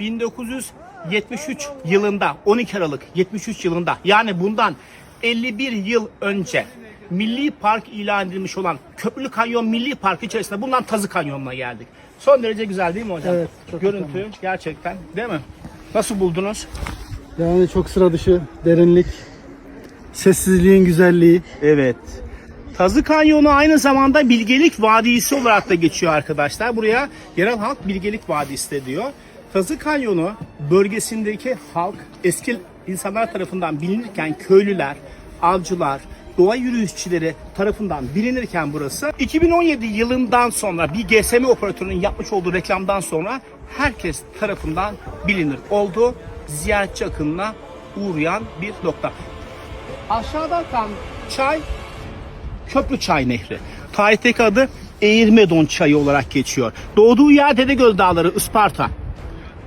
1973 yılında 12 Aralık 73 yılında yani bundan 51 yıl önce Milli Park ilan edilmiş olan Köprülü Kanyon Milli Park içerisinde bulunan Tazı Kanyonu'na geldik. Son derece güzel değil mi hocam? Evet, çok Görüntü gerçekten değil mi? Nasıl buldunuz? Yani çok sıra dışı, derinlik, sessizliğin güzelliği. Evet. Tazı Kanyonu aynı zamanda Bilgelik Vadisi olarak da geçiyor arkadaşlar. Buraya yerel halk Bilgelik Vadisi de diyor. Tazı Kanyonu bölgesindeki halk eski insanlar tarafından bilinirken köylüler, avcılar, doğa yürüyüşçüleri tarafından bilinirken burası 2017 yılından sonra bir GSM operatörünün yapmış olduğu reklamdan sonra herkes tarafından bilinir oldu. Ziyaretçi akınına uğrayan bir nokta. Aşağıda akan çay Köprü Çay Nehri. Tarihteki adı Eğirmedon Çayı olarak geçiyor. Doğduğu yer Dedegöl Dağları, Isparta.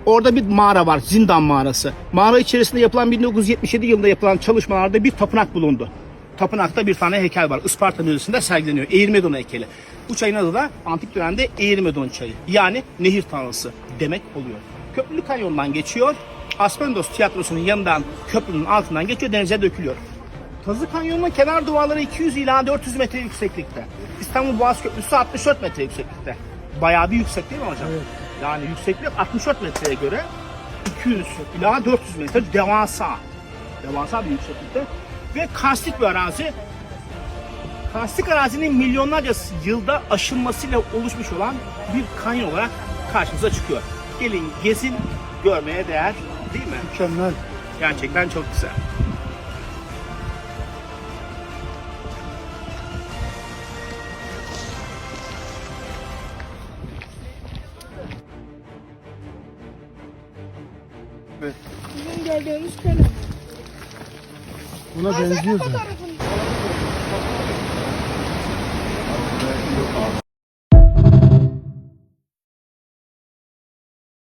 Orada bir mağara var, zindan mağarası. Mağara içerisinde yapılan 1977 yılında yapılan çalışmalarda bir tapınak bulundu. Tapınakta bir tane heykel var. Isparta Müzesi'nde sergileniyor. Eğirmedon heykeli. Bu çayın adı da antik dönemde Eğirmedon Çayı. Yani nehir tanrısı demek oluyor. Köprülü Kanyon'dan geçiyor. Aspendos Tiyatrosu'nun yanından köprünün altından geçiyor denize dökülüyor. Tazı Kanyonu'nun kenar duvarları 200 ila 400 metre yükseklikte. İstanbul Boğaz Köprüsü 64 metre yükseklikte. Bayağı bir yüksek değil mi hocam? Yani yükseklik 64 metreye göre 200 ila 400 metre devasa. Devasa bir yükseklikte. Ve karstik bir arazi. Karstik arazinin milyonlarca yılda aşınmasıyla oluşmuş olan bir kanyon olarak karşımıza çıkıyor. Gelin gezin görmeye değer değil mi? Mükemmel. Gerçekten çok güzel. Bizim gördüğümüz kanal. Buna benziyor zaten.